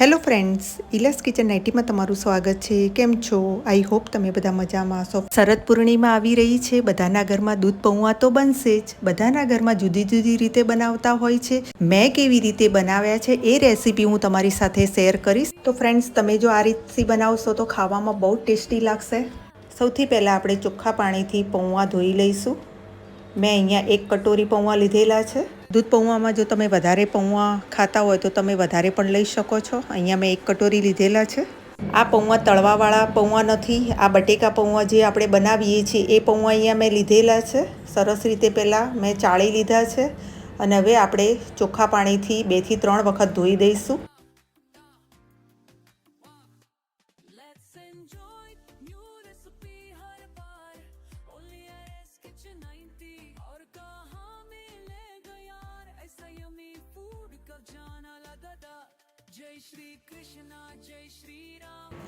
Hello friends Ila's kitchen નાઇટીમાં તમારું સ્વાગત છે. કેમ છો? આઈ હોપ તમે બધા મજામાં છો શરદ પૂર્ણિમા આવી રહી છે. બધાના ઘરમાં દૂધ પૌવા તો બનશે જ. બધાના ઘરમાં જુદી જુદી રીતે બનાવતા હોય છે. મેં કેવી રીતે બનાવ્યા છે એ રેસીપી હું તમારી સાથે શેર કરીશ. તો ફ્રેન્ડ્સ, તમે જો આ રીતથી બનાવશો તો ખાવામાં બહુ ટેસ્ટી લાગશે. સૌથી પહેલાં આપણે ચોખ્ખા પાણીથી પૌવા ધોઈ લઈશું. મેં અહીંયા એક કટોરી પૌવા લીધેલા છે. દૂધ પૌવામાં જો તમે વધારે પૌવા ખાતા હોય તો તમે વધારે પણ લઈ શકો છો. અહીંયા મેં એક કટોરી લીધેલા છે. આ પૌવા તળવાવાળા પૌવા નથી. આ બટેકા પૌવા જે આપણે બનાવીએ છીએ, એ પૌવા અહીંયા મેં લીધેલા છે. સરસ રીતે પહેલાં મેં ચાળી લીધા છે અને હવે આપણે ચોખ્ખા પાણીથી બેથી ત્રણ વખત ધોઈ દઈશું. Enjoy new recipe, har baar only is kitchen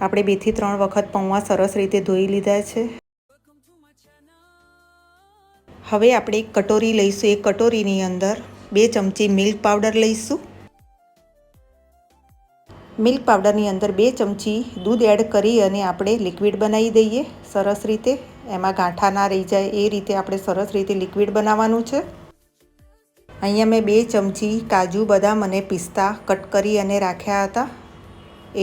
આપણે બેથી ત્રણ વખત પૌવા સરસ રીતે ધોઈ લીધા છે. હવે આપણે એક કટોરી લઈશું, એક કટોરીની અંદર બે ચમચી મિલ્ક પાવડર લઈશું. મિલ્ક પાવડરની અંદર બે ચમચી દૂધ એડ કરી અને આપણે લિક્વિડ બનાવી દઈએ. સરસ રીતે, એમાં ગાંઠા ના રહી જાય, એ રીતે આપણે સરસ રીતે લિક્વિડ બનાવવાનું છે. અહીંયા મેં બે ચમચી કાજુ બદામ અને પિસ્તા કટ કરી અને રાખ્યા હતા.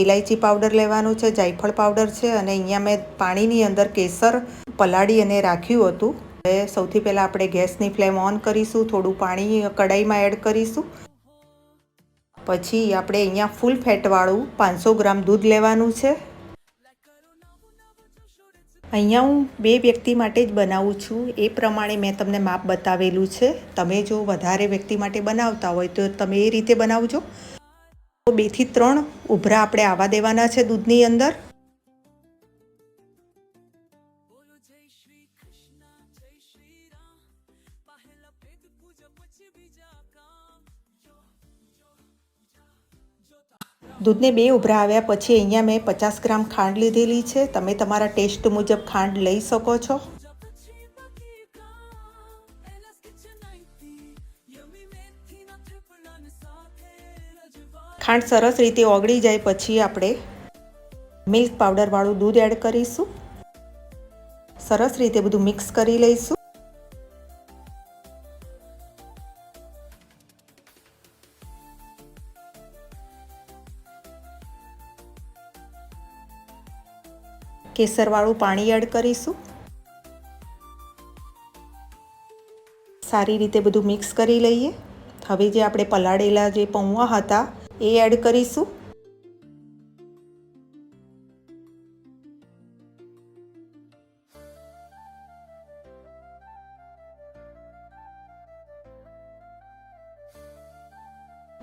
ઇલાયચી પાવડર લેવાનું છે, જાયફળ પાવડર છે અને અહીંયા મેં પાણીની અંદર કેસર પલાળી અને રાખ્યું હતું. હવે સૌથી પહેલાં આપણે ગેસની ફ્લેમ ઓન કરીશું, થોડું પાણી કડાઈમાં એડ કરીશું. પછી આપણે અહીંયા ફૂલ ફેટવાળું પાંચસો ગ્રામ દૂધ લેવાનું છે. અહીંયા હું બે વ્યક્તિ માટે જ બનાવું છું. એ પ્રમાણે મેં તમને માપ બતાવેલું છે. તમે જો વધારે વ્યક્તિ માટે બનાવતા હોય તો તમે એ રીતે બનાવજો. તો બેથી ત્રણ ઉભરા આપણે આવા દેવાના છે દૂધની અંદર. દૂધને બે ઉભરા આવ્યા પછી અહીંયા મેં પચાસ ગ્રામ ખાંડ લીધેલી છે. તમે તમારા ટેસ્ટ મુજબ ખાંડ લઈ શકો છો. પછી બાકી કામ એલાસ કિચન 90 યમ્મી મેથી ના થેપલા ને સાથે રજવા ખાંડ સરસ રીતે ઓગળી જાય પછી આપણે મિલ્ક પાવડરવાળું દૂધ એડ કરીશું. સરસ રીતે બધું મિક્સ કરી લઈશું. કેસરવાળું પાણી એડ કરીશું. સારી રીતે બધું મિક્સ કરી લઈએ. હવે જે આપણે પલાળેલા જે પૌવા હતા, એ એડ કરીશું.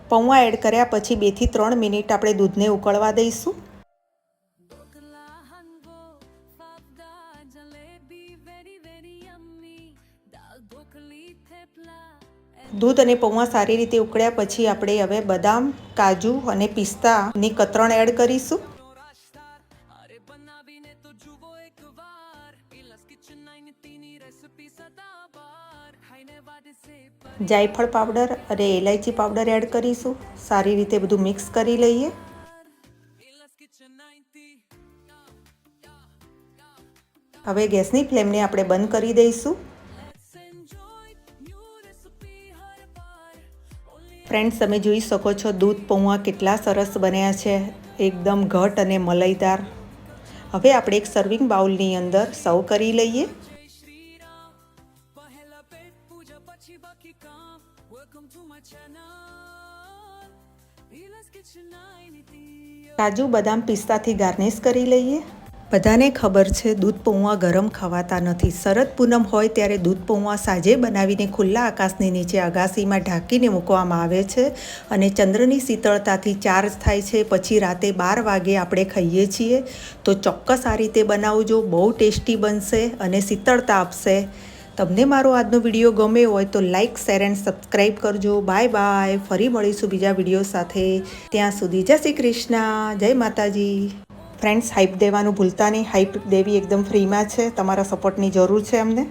પૌવા એડ કર્યા પછી બેથી ત્રણ મિનિટ આપણે દૂધને ઉકળવા દઈશું. દૂધ અને પૌવા સારી રીતે ઉકળ્યા પછી આપણે હવે બદામ, કાજુ અને પિસ્તાની કતરણ એડ કરીશું. સ્ટાર અરે બનાવીને તો જુઓ એકવાર ઇલાસ કિચન 90 ની રેસિપી સદાબાર ખાઈને વાદસે પર જાયફળ પાવડર અને એલાયચી પાવડર એડ કરીશું. સારી રીતે બધું મિક્સ કરી લઈએ. ઇલાસ કિચન 90 હવે ગેસની ફ્લેમને આપણે બંધ કરી દઈશું. ફ્રેન્ડ્સ તમે જોઈ શકો છો દૂધ પૌવા કેટલા સરસ બન્યા છે. એકદમ ઘટ અને મલાઈદાર. હવે આપણે એક સર્વિંગ બાઉલની અંદર સર્વ કરી લઈએ. જય શ્રી રામ પહેલા પેટ પૂજા પછી બાકી કામ welcome to my channel Ila's kitchen 90 કાજુ, બદામ પિસ્તાથી ગાર્નિશ કરી લઈએ. બધાને ખબર છે, દૂધ પૌવા ગરમ ખવાતા નથી. શરદ પૂનમ હોય ત્યારે દૂધ પૌવા સાજે બનાવીને ખુલ્લા આકાશની નીચે અગાસીમાં ઢાંકીને મૂકવામાં આવે છે અને ચંદ્રની શીતળતાથી ચાર્જ થાય છે. પછી રાતે બાર વાગે આપણે ખાઈએ છીએ. તો ચોક્કસ આ રીતે બનાવજો, બહુ ટેસ્ટી બનશે અને શીતળતા આપશે. તમને મારો આજનો વીડિયો ગમે હોય તો લાઇક શેર એન્ડ સબસ્ક્રાઈબ કરજો. Bye bye. ફરી મળીશું બીજા વીડિયો સાથે. ત્યાં સુધી જય શ્રી કૃષ્ણ. જય માતાજી. ફ્રેન્ડ્સ હાઇપ દેવાનું ભૂલતા નહીં. હાઇપ દેવી એકદમ ફ્રીમાં છે. તમારા સપોર્ટની જરૂર છે અમને.